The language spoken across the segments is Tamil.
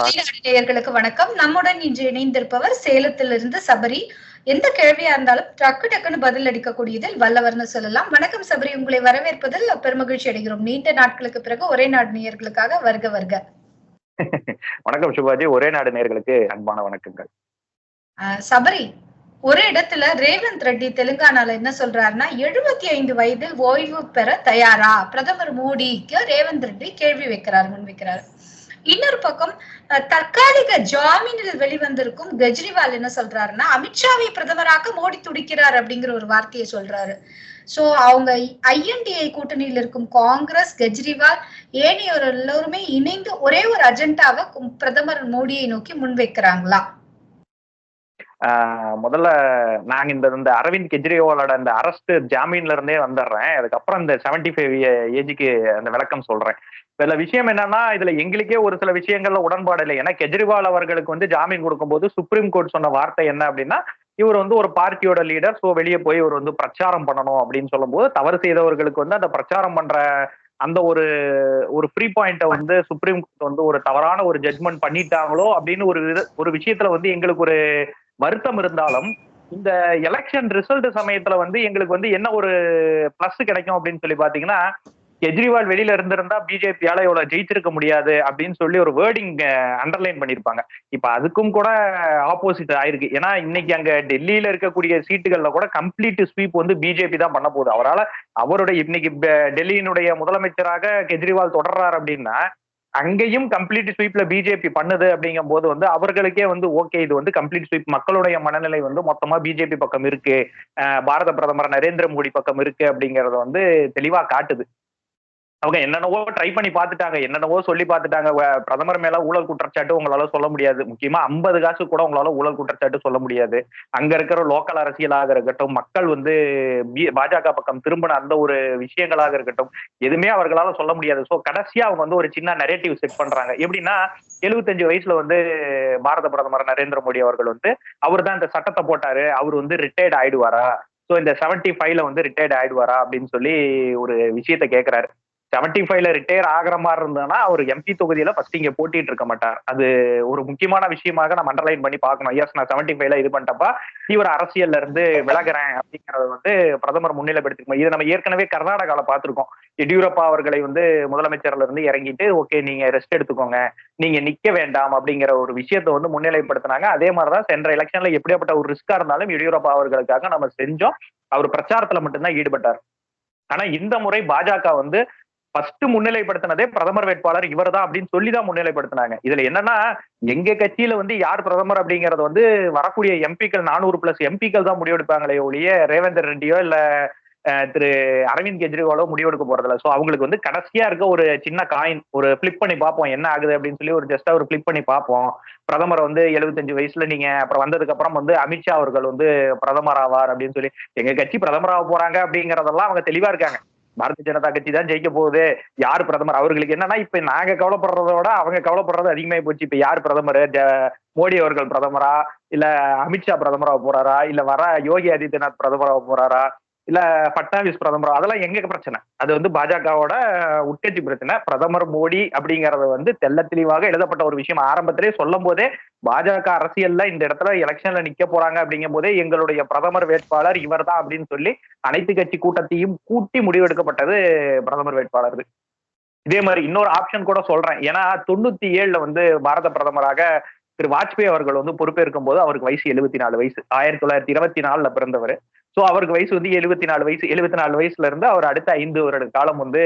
நேயர்களுக்கு வணக்கம். நம்முடன் இன்று இணைந்திருப்பவர் சேலத்திலிருந்து சபரி. எந்த கேள்வியா இருந்தாலும் டக்கு டக்குன்னு பதில் அளிக்கக்கூடியதில் வல்லவர்னு சொல்லலாம். வணக்கம் சபரி. உங்களை வரவேற்பதில் பெருமகிழ்ச்சி அடைகிறோம். நீண்ட நாட்களுக்கு பிறகு ஒரே நாடு நேயர்களுக்காக வருக வருக. வணக்கம் சுபாஜி. ஒரே நாடு நேர்களுக்கு அன்பான வணக்கங்கள். ஆஹ் சபரி ஒரு இடத்துல ரேவந்த் ரெட்டி தெலுங்கானால என்ன சொல்றாருன்னா எழுபத்தி ஐந்து வயதில் ஓய்வு பெற தயாரா? பிரதமர் மோடிக்கு ரேவந்த் ரெட்டி கேள்வி வைக்கிறார் முன் வைக்கிறார் இன்னொரு பக்கம் தற்காலிக ஜாமீனில் வெளிவந்திருக்கும் கெஜ்ரிவால் என்ன சொல்றாருன்னா அமித்ஷாவை பிரதமராக்க மோடி துடிக்கிறார் அப்படிங்கிற ஒரு வார்த்தையை சொல்றாரு. சோ அவங்க ஐஎன்டிஐ கூட்டணியில் இருக்கும் காங்கிரஸ் கெஜ்ரிவால் ஏனையோர் எல்லோருமே இணைந்து ஒரே ஒரு அஜெண்டாவை பிரதமர் மோடியை நோக்கி முன்வைக்கிறாங்களா? முதல்ல நாங்க இந்த இந்த அரவிந்த் கெஜ்ரிவாலோட இந்த அரஸ்ட் ஜாமீன்ல இருந்தே வந்துடுறேன் அதுக்கப்புறம் இந்த செவன்டி ஃபைவ் ஏஜுக்கு அந்த விளக்கம் சொல்றேன். இதுல விஷயம் என்னன்னா இதுல எங்களுக்கே ஒரு சில விஷயங்கள்ல உடன்பாடு இல்லை. ஏன்னா கெஜ்ரிவால் அவர்களுக்கு வந்து ஜாமீன் கொடுக்கும்போது சுப்ரீம் கோர்ட் சொன்ன வார்த்தை என்ன அப்படின்னா இவர் வந்து ஒரு பார்ட்டியோட லீடர் ஸோ வெளியே போய் இவர் வந்து பிரச்சாரம் பண்ணணும் அப்படின்னு சொல்லும்போது தவறு செய்தவர்களுக்கு வந்து அந்த பிரச்சாரம் பண்ற அந்த ஒரு ஒரு ஃப்ரீ பாயிண்ட்டை வந்து சுப்ரீம் கோர்ட் வந்து ஒரு தவறான ஒரு ஜட்மெண்ட் பண்ணிட்டாங்களோ அப்படின்னு ஒரு ஒரு விஷயத்துல வந்து எங்களுக்கு ஒரு வருத்தம் இருந்தாலும் இந்த எலெக்ஷன் ரிசல்ட் சமயத்துல வந்து எங்களுக்கு வந்து என்ன ஒரு பிளஸ் கிடைக்கும் அப்படின்னு சொல்லி பாத்தீங்கன்னா கெஜ்ரிவால் வெளியில இருந்திருந்தா பிஜேபியால இவ்வளவு ஜெயிச்சிருக்க முடியாது அப்படின்னு சொல்லி ஒரு வேர்டிங் அண்டர்லைன் பண்ணிருப்பாங்க இப்ப அதுக்கும் கூட ஆப்போசிட் ஆயிருக்கு. ஏன்னா இன்னைக்கு அங்க டெல்லியில இருக்கக்கூடிய சீட்டுகள்ல கூட கம்ப்ளீட் ஸ்வீப் வந்து பிஜேபி தான் பண்ண போகுது. அவரால அவருடைய இன்னைக்கு டெல்லியினுடைய முதலமைச்சராக கெஜ்ரிவால் தொடர்றாரு அப்படின்னா அங்கேயும் கம்ப்ளீட் ஸ்வீப்ல பிஜேபி பண்ணுது அப்படிங்கும் போது வந்து அவர்களுக்கே வந்து ஓகே இது வந்து கம்ப்ளீட் ஸ்வீப் மக்களுடைய மனநிலை வந்து மொத்தமா பிஜேபி பக்கம் இருக்கு. பாரத பிரதமர் நரேந்திர மோடி பக்கம் இருக்கு அப்படிங்கறத வந்து தெளிவா காட்டுது. அவங்க என்னென்னவோ ட்ரை பண்ணி பார்த்துட்டாங்க என்னென்னவோ சொல்லி பார்த்துட்டாங்க. பிரதமர் மேல ஊழல் குற்றச்சாட்டு உங்களால சொல்ல முடியாது. முக்கியமா ஐம்பது காசு கூட உங்களால ஊழல் குற்றச்சாட்டு சொல்ல முடியாது. அங்க இருக்கிற லோக்கல் அரசியலாக இருக்கட்டும் மக்கள் வந்து பி- பாஜக பக்கம் திரும்பின அந்த ஒரு விஷயங்களாக இருக்கட்டும் எதுவுமே அவர்களால சொல்ல முடியாது. ஸோ கடைசியா அவங்க வந்து ஒரு சின்ன நெரேட்டிவ் செட் பண்றாங்க. எப்படின்னா எழுபத்தஞ்சு வயசுல வந்து பாரத பிரதமர் நரேந்திர மோடி அவர்கள் வந்து அவர் தான் இந்த சட்டத்தை போட்டாரு. அவர் வந்து ரிட்டையர்ட் ஆயிடுவாரா? ஸோ இந்த செவன்டி ஃபைவ்ல வந்து ரிட்டையர்ட் ஆயிடுவாரா? அப்படின்னு சொல்லி ஒரு விஷயத்த கேட்கிறாரு செவன்டி ஃபைவ்ல ரிட்டையர் ஆகிற மாதிரி இருந்ததுன்னா அவர் எம்பி தொகுதியில ஃபர்ஸ்ட் இங்க போட்டிட்டு இருக்க மாட்டார். அது ஒரு முக்கியமான விஷயமாக நம்ம அண்டர்லைன் பண்ணி பார்க்கணும். எஸ் நான் செவன்டி ஃபைவ்ல இது பண்ணிட்டப்பா இவர் அரசியல்ல இருந்து விலகுறேன் அப்படிங்கறது வந்து பிரதமர் முன்னிலைப்படுத்திக்கணும் இது நம்ம ஏற்கனவே கர்நாடகாவில பார்த்துருக்கோம். எடியூரப்பா அவர்களை வந்து முதலமைச்சர்ல இருந்து இறங்கிட்டு ஓகே நீங்க ரெஸ்ட் எடுத்துக்கோங்க. நீங்க நிக்க வேண்டாம் அப்படிங்கிற ஒரு விஷயத்தை வந்து முன்னிலைப்படுத்தினாங்க. அதே மாதிரிதான் சென்ற எலெக்ஷன்ல எப்படியாப்பட்ட ஒரு ரிஸ்கா இருந்தாலும் எடியூரப்பா அவர்களுக்காக நம்ம செஞ்சோம். அவர் பிரச்சாரத்துல மட்டும்தான் ஈடுபட்டார். ஆனா இந்த முறை பாஜக வந்து ஃபர்ஸ்ட் முன்னிலைப்படுத்தினதே பிரதமர் வேட்பாளர் இவர்தான் அப்படின்னு சொல்லி தான் முன்னிலைப்படுத்தினாங்க. இதுல என்னன்னா எங்க கட்சியில வந்து யார் பிரதமர் அப்படிங்கறது வந்து வரக்கூடிய எம்பிக்கள் நானூறு பிளஸ் எம்பிக்கள் தான் முடிவெடுப்பாங்களே ஒழிய ரேவந்தர் ரெட்டியோ இல்ல அஹ், திரு அரவிந்த் கெஜ்ரிவாலோ முடிவெடுக்க போறதில்ல. சோ அவங்களுக்கு வந்து கடைசியா இருக்க ஒரு சின்ன காயின் ஒரு ஃபிளிப் பண்ணி பார்ப்போம் என்ன ஆகுது அப்படின்னு சொல்லி ஒரு ஜஸ்டா ஒரு ஃபிளிப் பண்ணி பார்ப்போம். பிரதமர் வந்து எழுபத்தஞ்சு வயசுல நீங்க அப்புறம் வந்ததுக்கு அப்புறம் வந்து அமித்ஷா அவர்கள் வந்து பிரதமர் ஆவார் அப்படின்னு சொல்லி எங்க கட்சி பிரதமர் ஆக போறாங்க அப்படிங்கறதெல்லாம் அவங்க தெளிவா இருக்காங்க. பாரதிய ஜனதா கட்சி தான் ஜெயிக்க போகுது. யார் பிரதமர்? அவர்களுக்கு என்னன்னா இப்ப நாங்க கவலைப்படுறத விட அவங்க கவலைப்படுறது அதிகமாயி போச்சு. இப்ப யார் பிரதமர்? மோடி அவர்கள் பிரதமரா? இல்ல அமித்ஷா பிரதமரா போறாரா? இல்ல வர யோகி ஆதித்யநாத் பிரதமரா போறாரா? இல்ல பட்னாவிஸ் பிரதமர்? அதெல்லாம் எங்க பிரச்சனை? அது வந்து பாஜகவோட உட்கட்சி பிரச்சனை. பிரதமர் மோடி அப்படிங்கறது வந்து தெள்ள தெளிவாக எழுதப்பட்ட ஒரு விஷயம். ஆரம்பத்திலே சொல்லும் போதே பாஜக அரசியல்ல இந்த இடத்துல எலெக்ஷன்ல நிக்க போறாங்க அப்படிங்கும் போதே எங்களுடைய பிரதமர் வேட்பாளர் இவர்தான் அப்படின்னு சொல்லி அனைத்து கட்சி கூட்டத்தையும் கூட்டி முடிவெடுக்கப்பட்டது பிரதமர் வேட்பாளர் இதே மாதிரி இன்னொரு ஆப்ஷன் கூட சொல்றேன். ஏன்னா தொண்ணூத்தி ஏழுல வந்து பாரத பிரதமராக திரு வாஜ்பாய் அவர்கள் வந்து பொறுப்பேற்கும் போது அவருக்கு வயசு எழுபத்தி நாலு வயசு. ஆயிரத்தி தொள்ளாயிரத்தி இருபத்தி நாலுல பிறந்தவர். சோ அவருக்கு வயசு வந்து எழுபத்தி நாலு வயசு எழுபத்தி நாலு வயசுல இருந்து அவர் அடுத்த ஐந்து வருட காலம் வந்து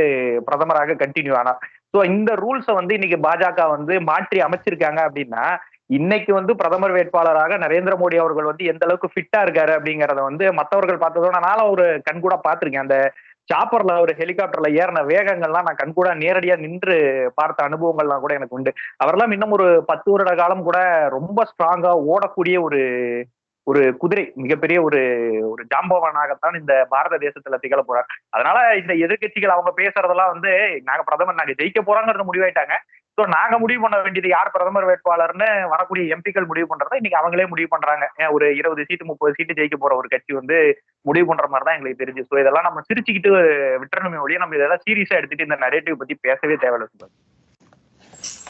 பிரதமராக கண்டினியூ ஆனார். சோ இந்த ரூல்ஸை வந்து இன்னைக்கு பாஜக வந்து மாற்றி அமைச்சிருக்காங்க அப்படின்னா இன்னைக்கு வந்து பிரதமர் வேட்பாளராக நரேந்திர மோடி அவர்கள் வந்து எந்த அளவுக்கு ஃபிட்டா இருக்காரு அப்படிங்கறத வந்து மத்தவர்கள் பார்த்ததோட நானும் ஒரு கண்கூட பார்த்திருக்கேன். அந்த சாப்பர்ல ஒரு ஹெலிகாப்டர்ல ஏறின வேகங்கள்லாம் நான் கண்கூட நேரடியா நின்று பார்த்த அனுபவங்கள்லாம் கூட எனக்கு உண்டு. அவரெல்லாம் இன்னும் ஒரு பத்து வருட காலம் கூட ரொம்ப ஸ்ட்ராங்கா ஓடக்கூடிய ஒரு ஒரு குதிரை மிகப்பெரிய ஒரு ஒரு ஜாம்பவானாகத்தான் இந்த பாரத தேசத்துல திகழ போறார். அதனால இந்த எதிர்க்கட்சிகள் அவங்க பேசுறதெல்லாம் வந்து நாங்க பிரதமர் நாங்க ஜெயிக்க போறாங்கிறது முடிவாயிட்டாங்க. ஸோ நாங்க முடிவு பண்ண வேண்டியது யார் பிரதமர் வேட்பாளர்னு வரக்கூடிய எம்பிக்கள் முடிவு பண்றதை? இன்னைக்கு அவங்களே முடிவு பண்றாங்க. ஒரு இருபது சீட்டு முப்பது சீட்டு ஜெயிக்க போற ஒரு கட்சி வந்து முடிவு பண்ற மாதிரி தான் எங்களுக்கு தெரிஞ்சு. ஸோ இதெல்லாம் நம்ம சிரிச்சுக்கிட்டு விட்டுறணுமே ஒழிய நம்ம இதெல்லாம் சீரியஸா எடுத்துட்டு இந்த நரேட்டிவ் பத்தி பேசவே தேவையில்லை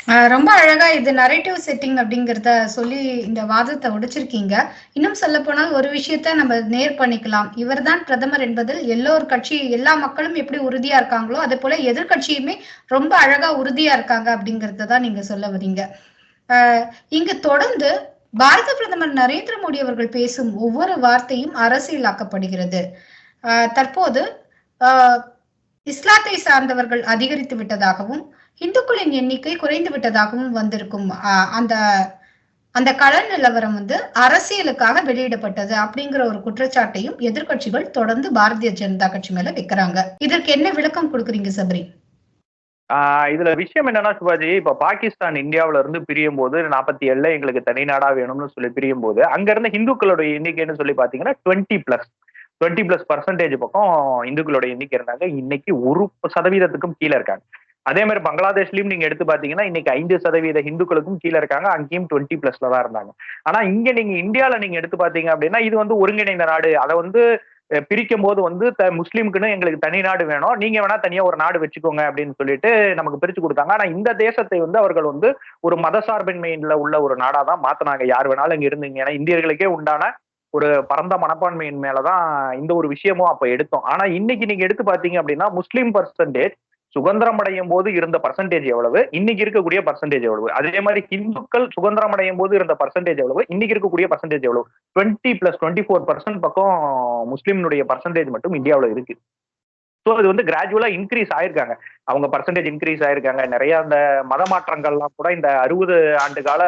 ரொம்ப அழகா இது நரேட்டிவ் செட்டிங் அப்படிங்கிறத சொல்லி இந்த வாதத்தை உடைச்சிருக்கீங்க. இன்னும் சொல்ல போனால் ஒரு விஷயத்த நம்ம நேர் பண்ணிக்கலாம். இவர்தான் பிரதமர் என்பதில் எல்லோர் கட்சி எல்லா மக்களும் எப்படி உறுதியா இருக்காங்களோ அதே போல எதிர்கட்சியுமே ரொம்ப அழகா உறுதியா இருக்காங்க அப்படிங்கறத தான் நீங்க சொல்ல வரீங்க. ஆஹ் இங்கு தொடர்ந்து பாரத பிரதமர் நரேந்திர மோடி அவர்கள் பேசும் ஒவ்வொரு வார்த்தையும் அரசியலாக்கப்படுகிறது. ஆஹ் தற்போது ஆஹ் இஸ்லாத்தை சார்ந்தவர்கள் அதிகரித்து விட்டதாகவும் இந்துக்களின் எண்ணிக்கை குறைந்து விட்டதாகவும் வந்திருக்கும் ஆஹ் அந்த அந்த கள நிலவரம் வந்து அரசியலுக்காக வெளியிடப்பட்டது அப்படிங்கிற ஒரு குற்றச்சாட்டையும் எதிர்க்கட்சிகள் தொடர்ந்து பாரதிய ஜனதா கட்சி மேல வைக்கிறாங்க. இதற்கு என்ன விளக்கம் கொடுக்குறீங்க சபரி? ஆஹ் இதுல விஷயம் என்னன்னா சிவாஜி இப்ப பாகிஸ்தான் இந்தியாவுல இருந்து பிரியும் போது நாற்பத்தி ஏழுல எங்களுக்கு தனிநாடா வேணும்னு சொல்லி பிரியும் போது அங்க இருந்த இந்துக்களோட எண்ணிக்கைன்னு சொல்லி பாத்தீங்கன்னா twenty plus twenty plus percentage பக்கம் இந்துக்களோட எண்ணிக்கை இருந்தாங்க. இன்னைக்கு ஒரு சதவீதத்துக்கும் கீழே இருக்காங்க. அதே மாதிரி பங்களாதேஷ்லயும் நீங்க எடுத்து பாத்தீங்கன்னா இன்னைக்கு ஐந்து சதவீத இந்துக்களுக்கும் கீழே இருக்காங்க. அங்கேயும் டுவெண்ட்டி பிளஸ்ல தான் இருந்தாங்க. ஆனா இங்க நீங்க இந்தியால நீங்க எடுத்து பாத்தீங்க அப்படின்னா இது வந்து ஒருங்கிணைந்த நாடு. அதை வந்து பிரிக்கும் போது வந்து த- முஸ்லீமுக்குன்னு எங்களுக்கு தனி நாடு வேணும். நீங்க வேணா தனியா ஒரு நாடு வச்சுக்கோங்க அப்படின்னு சொல்லிட்டு நமக்கு பிரிச்சு கொடுத்தாங்க. ஆனா இந்த தேசத்தை வந்து அவர்கள் வந்து ஒரு மதசார்பின்மையில உள்ள ஒரு நாடா தான் மாத்தினாங்க. யார் வேணாலும் இங்க இருந்தீங்க. ஏன்னா இந்தியர்களுக்கே உண்டான ஒரு பரந்த மனப்பான்மையின் மேலதான் இந்த ஒரு விஷயமும் அப்ப எடுத்தோம். ஆனா இன்னைக்கு நீங்க எடுத்து பாத்தீங்க அப்படின்னா முஸ்லீம் பர்சன்டேஜ் சுதந்திரம் அடையும் போது இருந்த பர்சன்டேஜ் எவ்வளவு? இன்னைக்கு இருக்கக்கூடிய பர்சன்டேஜ் எவ்வளவு? அதே மாதிரி இந்துக்கள் சுதந்திரம் அடையும் போது இருந்த பர்சன்டேஜ் எவ்வளவு? இன்னைக்கு இருக்கக்கூடிய பர்சன்டேஜ் எவ்வளவு? Twenty plus twenty four percent பக்கம் முஸ்லீம்னுடைய பர்சன்டேஜ் மட்டும் இந்தியாவில் இருக்கு. ஸோ இது வந்து கிராஜுவலா இன்க்ரீஸ் ஆயிருக்காங்க. அவங்க பர்சன்டேஜ் இன்க்ரீஸ் ஆயிருக்காங்க. நிறைய அந்த மத மாற்றங்கள்லாம் கூட இந்த அறுபது ஆண்டு கால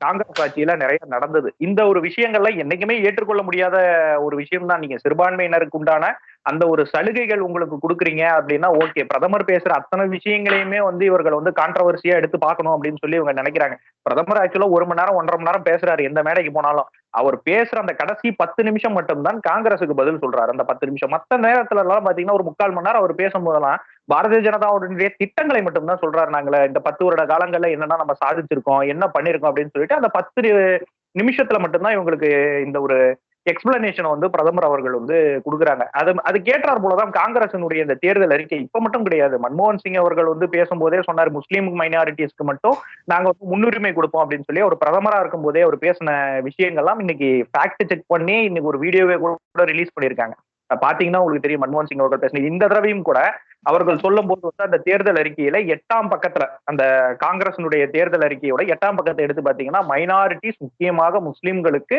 காங்கிரஸ் ஆட்சியில நிறைய நடந்தது. இந்த ஒரு விஷயங்கள்ல என்னைக்குமே ஏற்றுக்கொள்ள முடியாத ஒரு விஷயம் தான் நீங்க சிறுபான்மையினருக்கு உண்டான அந்த ஒரு சலுகைகள் உங்களுக்கு கொடுக்குறீங்க அப்படின்னா ஓகே பிரதமர் பேசுற அத்தனை விஷயங்களையுமே வந்து இவர்கள் வந்து கான்ட்ரவர்சியா எடுத்து பார்க்கணும் அப்படின்னு சொல்லி இவங்க நினைக்கிறாங்க. பிரதமர் ஆக்சுவலா ஒரு மணி நேரம் ஒன்றரை மணி நேரம் பேசுறாரு எந்த மேடைக்கு போனாலும். அவர் பேசுற அந்த கடைசி பத்து நிமிஷம் மட்டும்தான் காங்கிரஸுக்கு பதில் சொல்றாரு. அந்த பத்து நிமிஷம். மத்த நேரத்துல எல்லாம் பாத்தீங்கன்னா ஒரு முக்கால் மணி நேரம் அவர் பேசும்போதெல்லாம் பாரதிய ஜனதாவுடைய திட்டங்களை மட்டும்தான் சொல்றாரு நாங்கள. இந்த பத்து வருட காலங்கள்ல என்னென்ன நம்ம சாதிச்சிருக்கோம் என்ன பண்ணிருக்கோம் அப்படின்னு சொல்லிட்டு அந்த பத்து நிமிஷத்துல மட்டும்தான் இவங்களுக்கு இந்த ஒரு எக்ஸ்பிளனேஷன் வந்து பிரதமர் அவர்கள் வந்து கொடுக்குறாங்க. அது அது கேட்டார் போலதான் காங்கிரசினுடைய இந்த தேர்தல் அறிக்கை இப்ப மட்டும் கிடையாது. மன்மோகன் சிங் அவர்கள் வந்து பேசும்போதே சொன்னார் முஸ்லீம் மைனாரிட்டிஸ்க்கு மட்டும் நாங்க வந்து முன்னுரிமை கொடுப்போம் அப்படின்னு சொல்லி அவர் பிரதமரா இருக்கும் போதே அவர் பேசின விஷயங்கள்லாம் இன்னைக்கு ஃபேக்ட் செக் பண்ணி இன்னைக்கு ஒரு வீடியோவே கூட ரிலீஸ் பண்ணியிருக்காங்க. பாத்தீங்கன்னா உங்களுக்கு தெரியும் மன்மோகன் சிங் அவர்கள் பேசின இந்த தடவையும் கூட அவர்கள் சொல்லும் போது வந்து அந்த தேர்தல் அறிக்கையில எட்டாம் பக்கத்துல அந்த காங்கிரசினுடைய தேர்தல் அறிக்கையோட எட்டாம் பக்கத்தை எடுத்து பாத்தீங்கன்னா மைனாரிட்டிஸ் முக்கியமாக முஸ்லிம்களுக்கு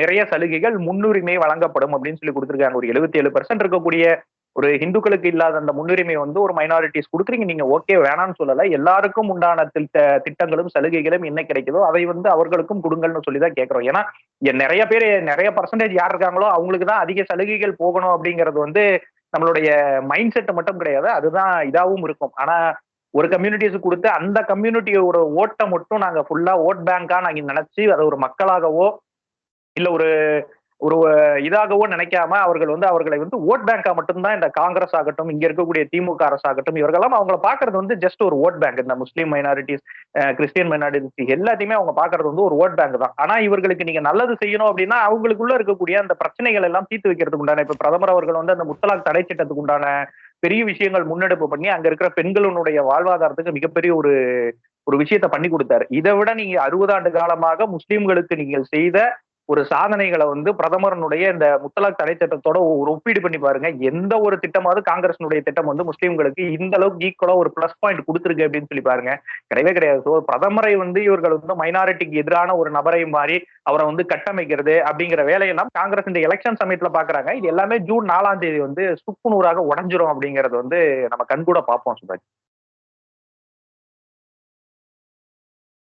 நிறைய சலுகைகள் முன்னுரிமை வழங்கப்படும் அப்படின்னு சொல்லி கொடுத்துருக்காங்க. ஒரு எழுபத்தி ஏழு பர்சன்ட் இருக்கக்கூடிய ஒரு இந்துக்களுக்கு இல்லாத அந்த முன்னுரிமை வந்து ஒரு மைனாரிட்டிஸ் கொடுக்குறீங்க. நீங்க ஓகே வேணாம்னு சொல்லல. எல்லாருக்கும் உண்டான திட்ட திட்டங்களும் சலுகைகளும் என்ன கிடைக்குதோ அதை வந்து அவர்களுக்கும் கொடுங்கள்னு சொல்லி தான் கேட்கிறோம். ஏன்னா நிறைய பேர் நிறைய பர்சன்டேஜ் யார் இருக்காங்களோ அவங்களுக்கு தான் அதிக சலுகைகள் போகணும் அப்படிங்கிறது வந்து நம்மளுடைய மைண்ட் செட் மட்டும் கிடையாது. அதுதான் இதாகவும் இருக்கும். ஆனா ஒரு கம்யூனிட்டிஸ் கொடுத்து அந்த கம்யூனிட்டியோட ஓட்டை மட்டும் நாங்க ஃபுல்லா ஓட் பேங்கா நாங்க நினைச்சு அதை ஒரு மக்களாகவோ இல்ல ஒரு ஒரு இதாகவோ நினைக்காம அவர்கள் வந்து அவர்களை வந்து ஓட் பேங்கா மட்டும்தான் இந்த காங்கிரஸ் ஆகட்டும் இங்க இருக்கக்கூடிய திமுக அரசு ஆகட்டும் இவர்களெல்லாம் அவங்கள பாக்குறது வந்து ஜஸ்ட் ஒரு ஓட் பேங்க் இந்த முஸ்லீம் மைனாரிட்டிஸ் கிறிஸ்டியன் மைனாரிட்டிஸ் எல்லாத்தையுமே அவங்க பாக்குறது வந்து ஒரு ஓட் பேங்க் தான். ஆனா இவர்களுக்கு நீங்க நல்லது செய்யணும் அப்படின்னா அவங்களுக்குள்ள இருக்கக்கூடிய அந்த பிரச்சனைகள் எல்லாம் தீர்த்து வைக்கிறதுக்கு உண்டான இப்ப பிரதமர் அவர்கள் வந்து அந்த முத்தலாக் தடை சட்டத்துக்கு உண்டான பெரிய விஷயங்கள் முன்னெடுப்பு பண்ணி அங்க இருக்கிற பெண்களுடைய வாழ்வாதாரத்துக்கு மிகப்பெரிய ஒரு ஒரு விஷயத்த பண்ணி கொடுத்தாரு. இதை விட நீங்க அறுபது ஆண்டு காலமாக முஸ்லீம்களுக்கு நீங்கள் செய்த ஒரு சாதனைகளை வந்து பிரதமரனுடைய இந்த முத்தலாக் தடை சட்டத்தோட ஒரு ஒப்பீடு பண்ணி பாருங்க. எந்த ஒரு திட்டமாவது காங்கிரசினுடைய திட்டம் வந்து முஸ்லிம்களுக்கு இந்த அளவுக்கு ஈக்குவலா ஒரு பிளஸ் பாயிண்ட் கொடுத்துருக்கு அப்படின்னு சொல்லி பாருங்க. கிடையவே கிடையாது. ஸோ பிரதமரை வந்து இவர்கள் வந்து மைனாரிட்டிக்கு எதிரான ஒரு நபரை மாறி அவரை வந்து கட்டமைக்கிறது அப்படிங்கிற வேலையெல்லாம் காங்கிரஸ் இந்த எலெக்ஷன் சமயத்துல பாக்குறாங்க. இது எல்லாமே ஜூன் நாலாம் தேதி வந்து சுக்குநூறாக உடஞ்சிரும் அப்படிங்கறது வந்து நம்ம கண்கூட பார்ப்போம் சுபாஜ்